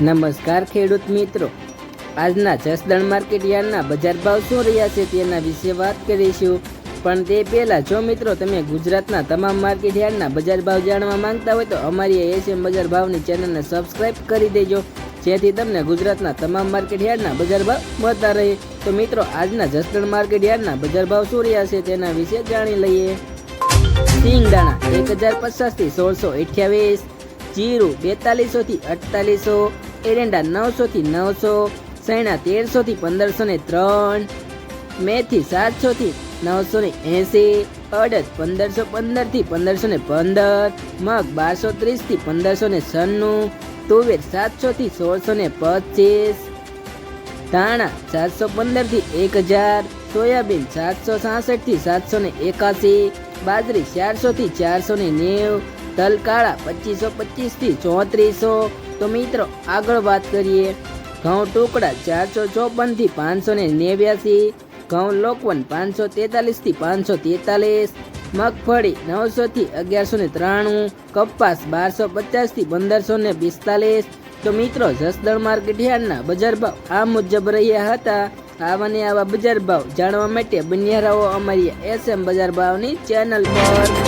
નમસ્કાર ખેડૂત મિત્રો. આજના જસદણ માર્કેટ યાર્ડના બજાર ભાવ શું રહ્યા છે તેના વિશે વાત કરીશું. પણ તે પહેલાં જો મિત્રો તમે ગુજરાતના તમામ માર્કેટ યાર્ડના બજાર ભાવ જાણવા માંગતા હોય તો અમારી એશિયન બજાર ભાવની ચેનલને સબસ્ક્રાઇબ કરી દેજો. જેથી તમને ગુજરાતના તમામ માર્કેટ યાર્ડના બજાર ભાવ મળતા રહે. તો મિત્રો, આજના જસદણ માર્કેટ યાર્ડના બજાર ભાવ શું રહ્યા છે તેના વિશે જાણી લઈએ. સિંગદાણા એક હજાર પચાસથી સોળસો અઠ્યાવીસ, જીરું બેતાલીસોથી અડતાલીસો એરંડા નવસો થી નવસો, સૈણા તેરસો થી પંદરસો ને ત્રણ, મેથી સાતસો થી નવસો ને એસી, અડદ પંદરસો પંદરથી પંદરસો ને પંદર, મગ બારસો ત્રીસથી પંદરસો ને છન્નું તુવેર સાતસો થી સોળસો ને પચીસ, ધાણા સાતસો પંદરથી એક હજાર, સોયાબીન સાતસો સાસઠથી સાતસો ને એકાસી, બાજરી ચારસો થી ચારસો ને નેવ તલ કાળા પચીસો પચીસથી ચોત્રીસો. તો મિત્રો, આગળ વાત કરીએ. ઘઉં ટુકડા ચારસો ચોપનથી પાંચસો ને નેવ્યાસી. ઘઉં લોકવન પાંચસો તેતાલીસથી પાંચસો તેતાલીસ. મગફળી નવસો થી અગિયારસો ને ત્રાણું. કપાસ બારસો પચાસથી પંદરસો ને પિસ્તાલીસ. તો મિત્રો, જસદણ માર્કેટ યાર્ડના બજાર ભાવ આ મુજબ રહ્યા હતા. આવા ને આવા બજાર ભાવ જાણવા માટે બન્યા રહો અમારી એસએમ બજાર ભાવની ચેનલ પર.